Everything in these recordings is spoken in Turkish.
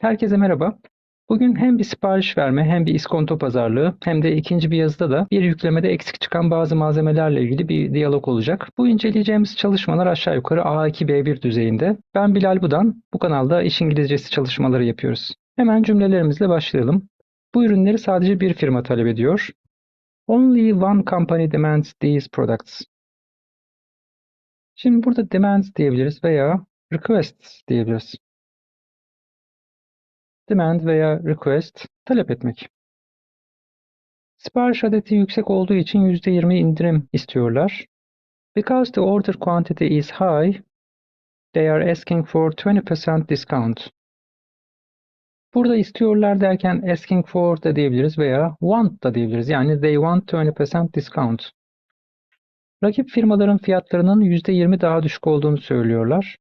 Herkese merhaba. Bugün hem bir sipariş verme hem bir iskonto pazarlığı hem de ikinci bir yazıda da bir yüklemede eksik çıkan bazı malzemelerle ilgili bir diyalog olacak. Bu inceleyeceğimiz çalışmalar aşağı yukarı A2-B1 düzeyinde. Ben Bilal Budan. Bu kanalda iş İngilizcesi çalışmaları yapıyoruz. Hemen cümlelerimizle başlayalım. Bu ürünleri sadece bir firma talep ediyor. Only one company demands these products. Şimdi burada demands diyebiliriz veya requests diyebiliriz. Demand veya request talep etmek. Sipariş adeti yüksek olduğu için %20 indirim istiyorlar. Because the order quantity is high, they are asking for 20% discount. Burada istiyorlar derken asking for da diyebiliriz veya want da diyebiliriz. Yani they want 20% discount. Rakip firmaların fiyatlarının %20 daha düşük olduğunu söylüyorlar.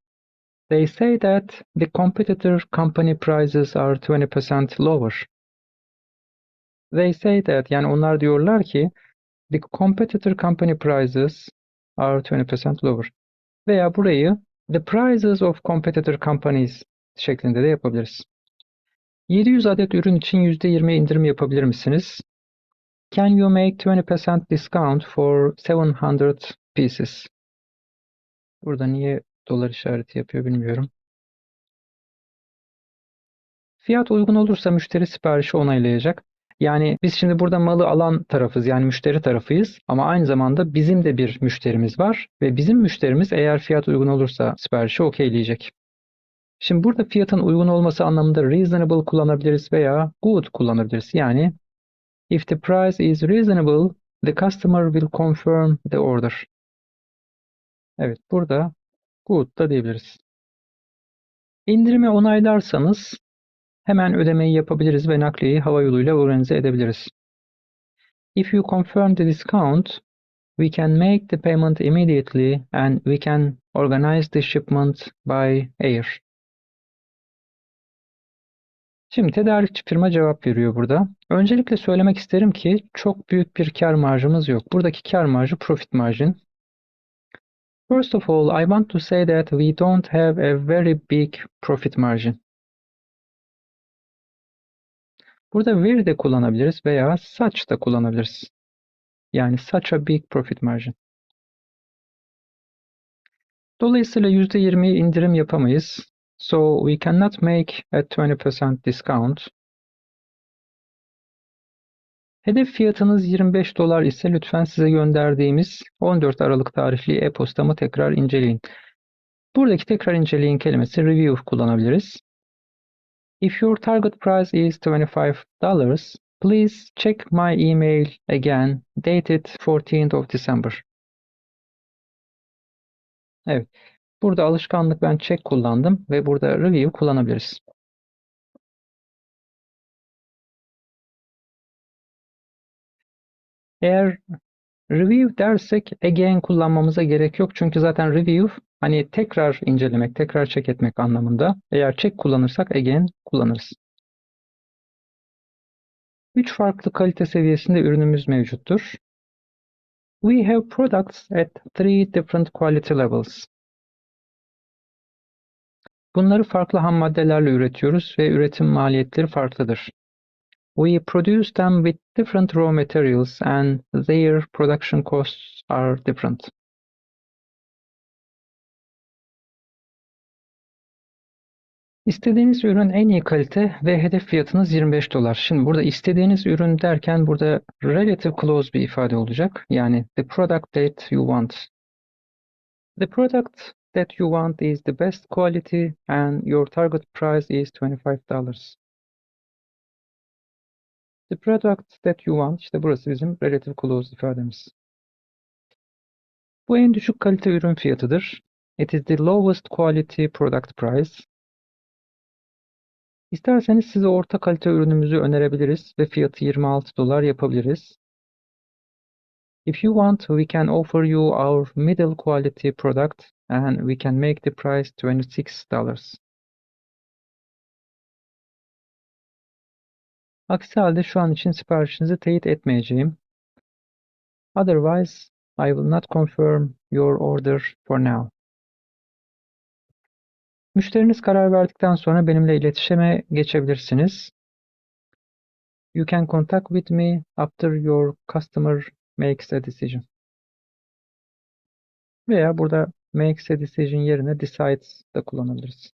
They say that the competitor company prices are 20% lower. They say that yani onlar diyorlar ki the competitor company prices are 20% lower. Veya burayı the prices of competitor companies şeklinde de yapabiliriz. 700 adet ürün için %20 indirim yapabilir misiniz? Can you make 20% discount for 700 pieces? Burada niye dolar işareti yapıyor bilmiyorum. Fiyat uygun olursa müşteri siparişi onaylayacak. Yani biz şimdi burada malı alan tarafız yani müşteri tarafıyız ama aynı zamanda bizim de bir müşterimiz var ve bizim müşterimiz eğer fiyat uygun olursa siparişi okeyleyecek. Şimdi burada fiyatın uygun olması anlamında reasonable kullanabiliriz veya good kullanabiliriz. Yani if the price is reasonable, the customer will confirm the order. Evet burada good da diyebiliriz. İndirimi onaylarsanız hemen ödemeyi yapabiliriz ve nakliyeyi hava yoluyla organize edebiliriz. If you confirm the discount, we can make the payment immediately and we can organize the shipment by air. Şimdi tedarikçi firma cevap veriyor burada. Öncelikle söylemek isterim ki çok büyük bir kar marjımız yok. Buradaki kar marjı profit margin. First of all, I want to say that we don't have a very big profit margin. Burada very de kullanabiliriz veya such da kullanabiliriz. Yani such a big profit margin. Dolayısıyla %20 indirim yapamayız. So we cannot make a 20% discount. Hedef fiyatınız 25 dolar ise lütfen size gönderdiğimiz 14 Aralık tarihli e-postamı tekrar inceleyin. Buradaki tekrar inceleyin kelimesi review kullanabiliriz. If your target price is $25, please check my email again dated 14th of December. Evet. Burada alışkanlık ben check kullandım ve burada review kullanabiliriz. Eğer review dersek again kullanmamıza gerek yok. Çünkü zaten review hani tekrar incelemek, tekrar check etmek anlamında. Eğer check kullanırsak again kullanırız. Üç farklı kalite seviyesinde ürünümüz mevcuttur. We have products at three different quality levels. Bunları farklı ham maddelerle üretiyoruz ve üretim maliyetleri farklıdır. We produce them with different raw materials and their production costs are different. İstediğiniz ürün en iyi kalite ve hedef fiyatınız 25 dolar. Şimdi burada istediğiniz ürün derken burada relative clause bir ifade olacak. Yani the product that you want. The product that you want is the best quality and your target price is $25. The product that you want, işte burası bizim relative clause ifademiz. Bu en düşük kalite ürün fiyatıdır. It is the lowest quality product price. İsterseniz size orta kalite ürünümüzü önerebiliriz ve fiyatı 26 dolar yapabiliriz. If you want, we can offer you our middle quality product and we can make the price $26. Aksi halde şu an için siparişinizi teyit etmeyeceğim. Otherwise, I will not confirm your order for now. Müşteriniz karar verdikten sonra benimle iletişime geçebilirsiniz. You can contact with me after your customer makes a decision. Veya burada makes a decision yerine decides da kullanabiliriz.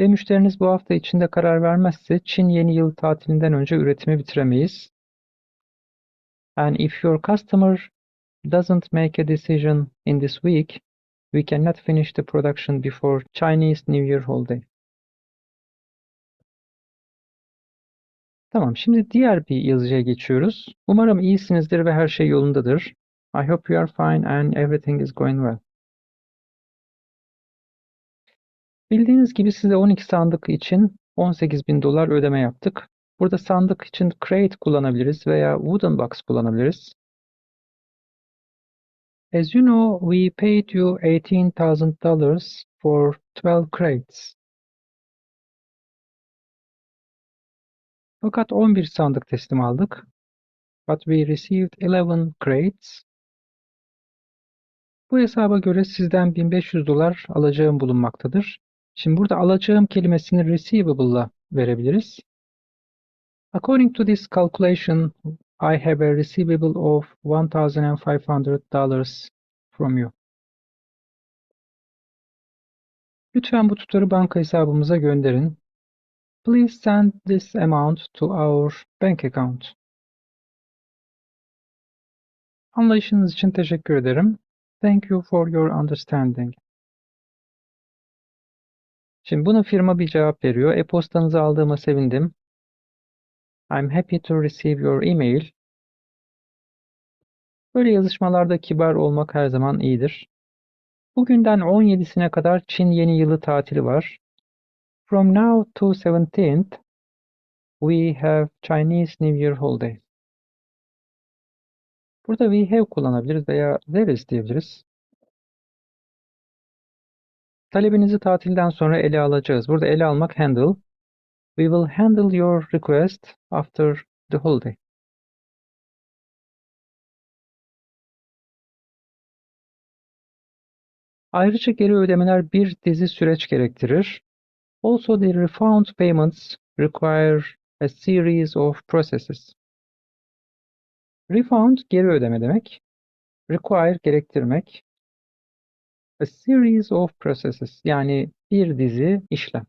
Ve müşteriniz bu hafta içinde karar vermezse Çin yeni yıl tatilinden önce üretimi bitiremeyiz. And if your customer doesn't make a decision in this week, we cannot finish the production before Chinese New Year holiday. Tamam, şimdi diğer bir yazıcıya geçiyoruz. Umarım iyisinizdir ve her şey yolundadır. I hope you are fine and everything is going well. Bildiğiniz gibi size 12 sandık için 18.000 dolar ödeme yaptık. Burada sandık için crate kullanabiliriz veya wooden box kullanabiliriz. As you know, we paid you $18,000 for 12 crates. Fakat 11 sandık teslim aldık. But we received 11 crates. Bu hesaba göre sizden 1500 dolar alacağım bulunmaktadır. Şimdi burada alacağım kelimesini receivable'la verebiliriz. According to this calculation, I have a receivable of $1,500 from you. Lütfen bu tutarı banka hesabımıza gönderin. Please send this amount to our bank account. Anlayışınız için teşekkür ederim. Thank you for your understanding. Şimdi buna firma bir cevap veriyor. E-postanızı aldığıma sevindim. I'm happy to receive your email. Böyle yazışmalarda kibar olmak her zaman iyidir. Bugünden 17'sine kadar Çin yeni yılı tatili var. From now to 17th, we have Chinese New Year holiday. Burada we have kullanabiliriz veya there is diyebiliriz. Talebinizi tatilden sonra ele alacağız. Burada ele almak handle. We will handle your request after the holiday. Ayrıca geri ödemeler bir dizi süreç gerektirir. Also the refund payments require a series of processes. Refund geri ödeme demek. Require gerektirmek. A series of processes yani bir dizi işlem.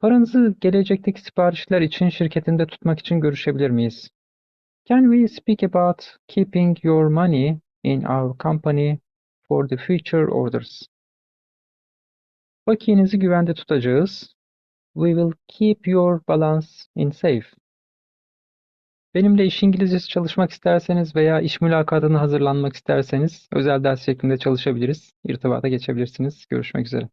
Paranızı gelecekteki siparişler için şirketinde tutmak için görüşebilir miyiz? Can we speak about keeping your money in our company for the future orders? Bakiyenizi güvende tutacağız. We will keep your balance in safe. Benimle iş İngilizcesi çalışmak isterseniz veya iş mülakatına hazırlanmak isterseniz özel ders şeklinde çalışabiliriz. İrtibata geçebilirsiniz. Görüşmek üzere.